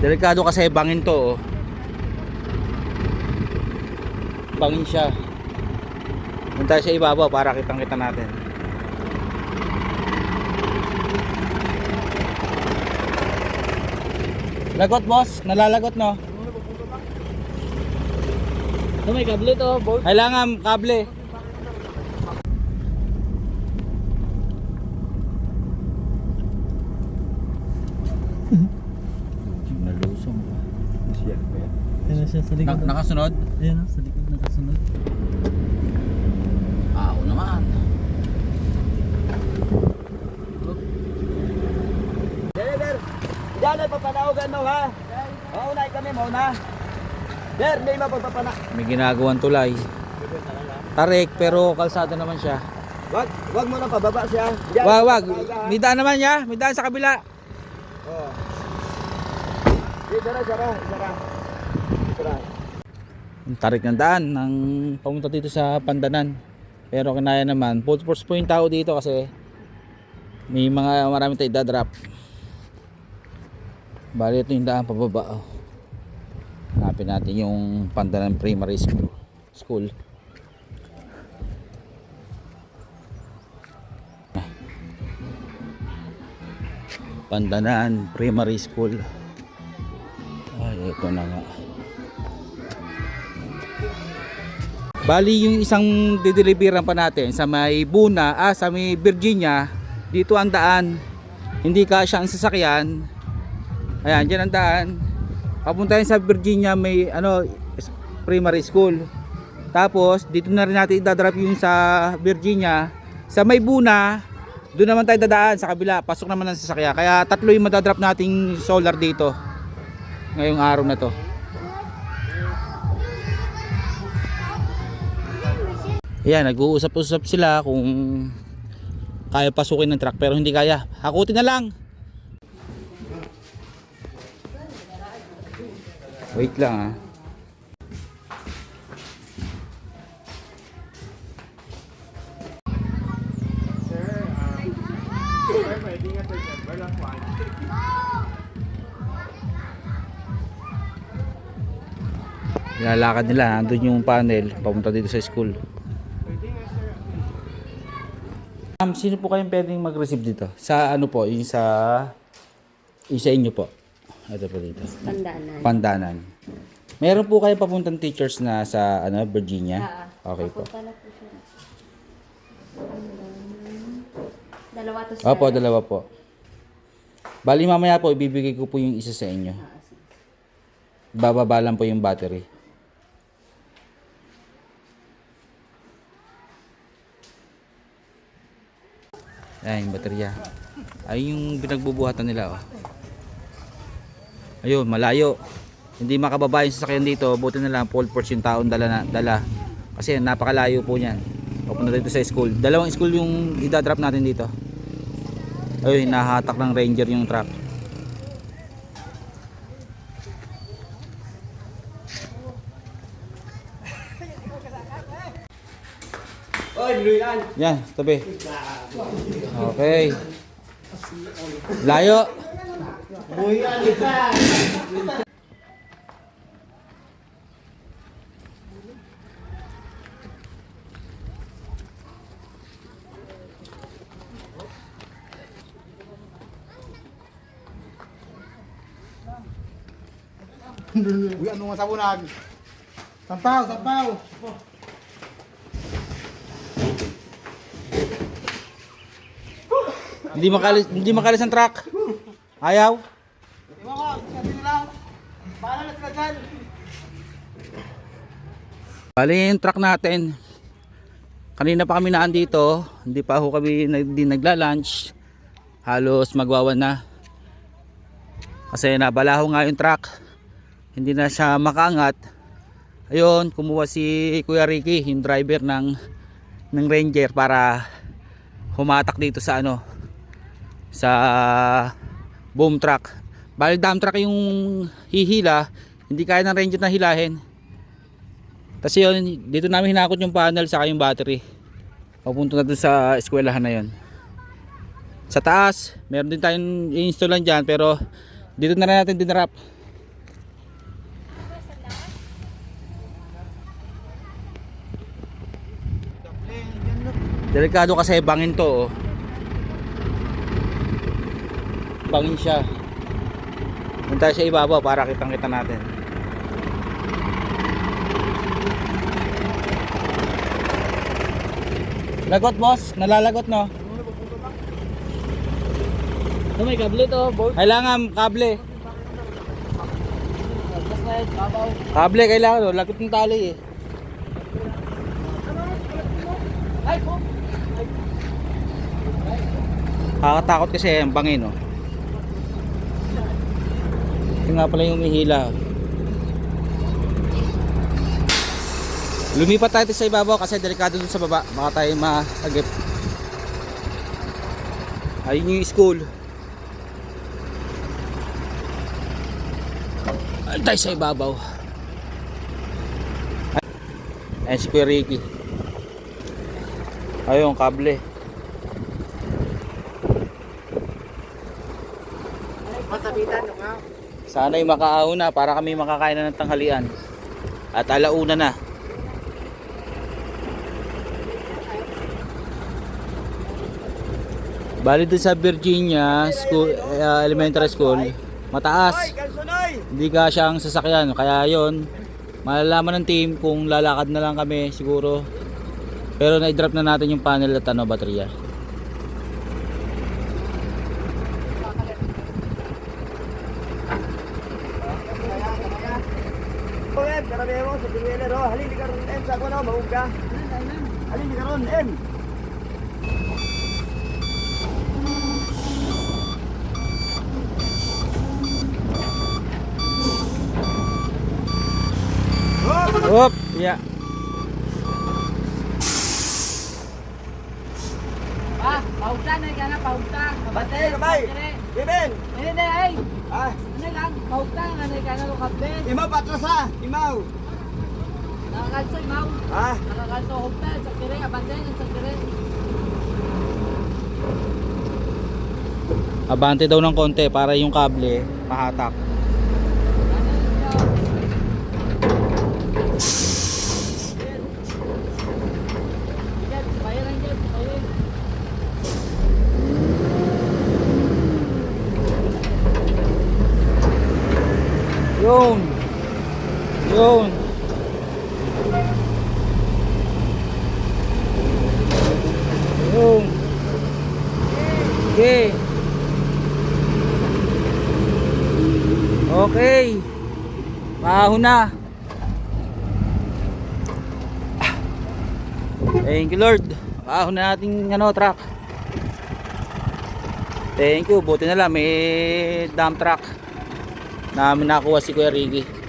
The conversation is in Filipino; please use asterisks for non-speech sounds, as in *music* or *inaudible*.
Delikado kasi bangin to oh. Bangin siya. Doon tayo sa ibabaw para kitang kita natin. Lagot boss, nalalagot no. Ito may kable to, bolt. Kailangan kable. Nalusong ba? Siya? Ayan siya sa likod. nakasunod? Ayan o, sa likod nakasunod. Ah, Oo naman. Driver, diyan ay papanaogan mo ha. Maunay kami, mauna. Der, may mapagpapana. May ginagawang tulay. Tarik pero kalsada naman siya. Wag, wag mo na pababa siya. Diyan, Wag, wag. May daan naman niya. May daan sa kabila. Oo. Di, sara, sara, sara. Sara. Ang tarik ng daan ng pamunta dito sa Pandanan. Pero kinaya naman. Full force po yung tao dito kasi may mga maraming tayo idadrop. Bali ito yung daan pababa. Oh. Hanapin natin yung Pandanan Primary School. School. Pandanan Primary School. Ito na nga. Bali yung isang dideliveran pa natin sa may Buna, ah sa may Virginia, dito ang daan. Hindi kasya ang sasakyan. Ayan, dyan ang daan. Papunta sa Virginia may ano primary school. Tapos dito na rin natin idadrop yung sa Virginia. Sa may Buna, doon naman tayo dadaan sa kabila. Pasok naman ang sasakyan. Kaya tatlo yung madadrop nating solar dito. Ngayong araw na to. Ayan, nag-uusap-usap sila kung kaya pasukin ng truck pero hindi kaya. Hakutin na lang. Wait lang ah. *laughs* Nilalakad nila, andun yung panel papunta dito sa school. Ma'am, sino po kayong pwedeng mag-receive dito? Sa ano po? Yung sa... Yung sa inyo po. Ito po dito. Pandanan. Pandanan. Meron po kayong papuntang teachers na sa ano Virginia? Okay po. Papunta na po. Pandanan. Dalawa to sir. Opo, dalawa po. Bali mamaya po, ibibigay ko po yung isa sa inyo. Ah. Bababa lang po yung battery. Ayan yung baterya. Ay yung pinagbubuhatan nila oh. Ayun, malayo. Hindi makababa yung sasakyan dito. Buti na lang full force yung taon dala na, dala. Kasi napakalayo po niyan. Papunta dito sa school. Dalawang school yung idadrop natin dito. Ayun, nahatak ng ranger yung truck. Yan, tabi. Okay. Layo. Uy, ano nga sabunag? Sampaw, sampaw. Hindi makalis, hindi makalis ang truck. Ayaw. Ba ko, sabi nila, paano na sila dyan? Bali yung truck natin. Kanina pa kami naan dito. Hindi pa ako kami nag- di nagla-lunch. Halos magwawan na. Kasi nabalaho nga yung truck. Hindi na siya makaangat. Ayun, kumuha si Kuya Ricky, yung driver ng ng Ranger para humatak dito sa ano sa boom truck. Bali dam truck yung hihila hindi kaya ng ranger na hilahin kasi yun dito namin hinakot yung panel saka yung battery. Papunta na dun sa eskwelahan na yun. Sa taas meron din tayong i-installan dyan pero dito na rin natin dinarap delikado kasi bangin to oh. Bangin siya. Punta sa ibabaw para kitang kita natin. Lagot boss, nalalagot no. Ito may kable to, bolt. Kailangan kable. Kable kailangan, oh. lagot ng tali eh. Nakakatakot kasi ang bangin oh. Ito nga pala yung umihila. Lumipat tayo sa ibabaw kasi delikado dun sa baba. Baka tayo maagip. Ayun yung school. Tayo sa ibabaw. Ayun si Kuya Ricky. Ayun, kable. Sana'y makaahon para kami makakain na ng tanghalian. At alauna na. Bali dun sa Virginia school, eh, elementary school, mataas. Hindi ka siyang sasakyan. Kaya yon malalaman ng team kung lalakad na lang kami siguro. Pero na-drop na natin yung panel at ano, baterya. Mo sa tingwiller, oh. Halili ka ron, em, sa ako na, mahug ka. Halili ka ron, em. Op, yeah. Ah, pauta na ka na, pauta. Bate, kabay! Hindi, hindi, ay. Ah, lang, pauta nga na ka na lo kable. imaw patras ha! Imaw! Nakakalso, imaw. Ah, Nakakalso, hukta, sa kire, abante, sa kire. Abante daw ng konti para yung kable mahatak. Yun. Yun. Yun. Okay. Okay. Mahon na. Thank you Lord. Mahon na nating ano truck. Thank you. Buti na lang may dump truck na nakuha si Kuya Ricky.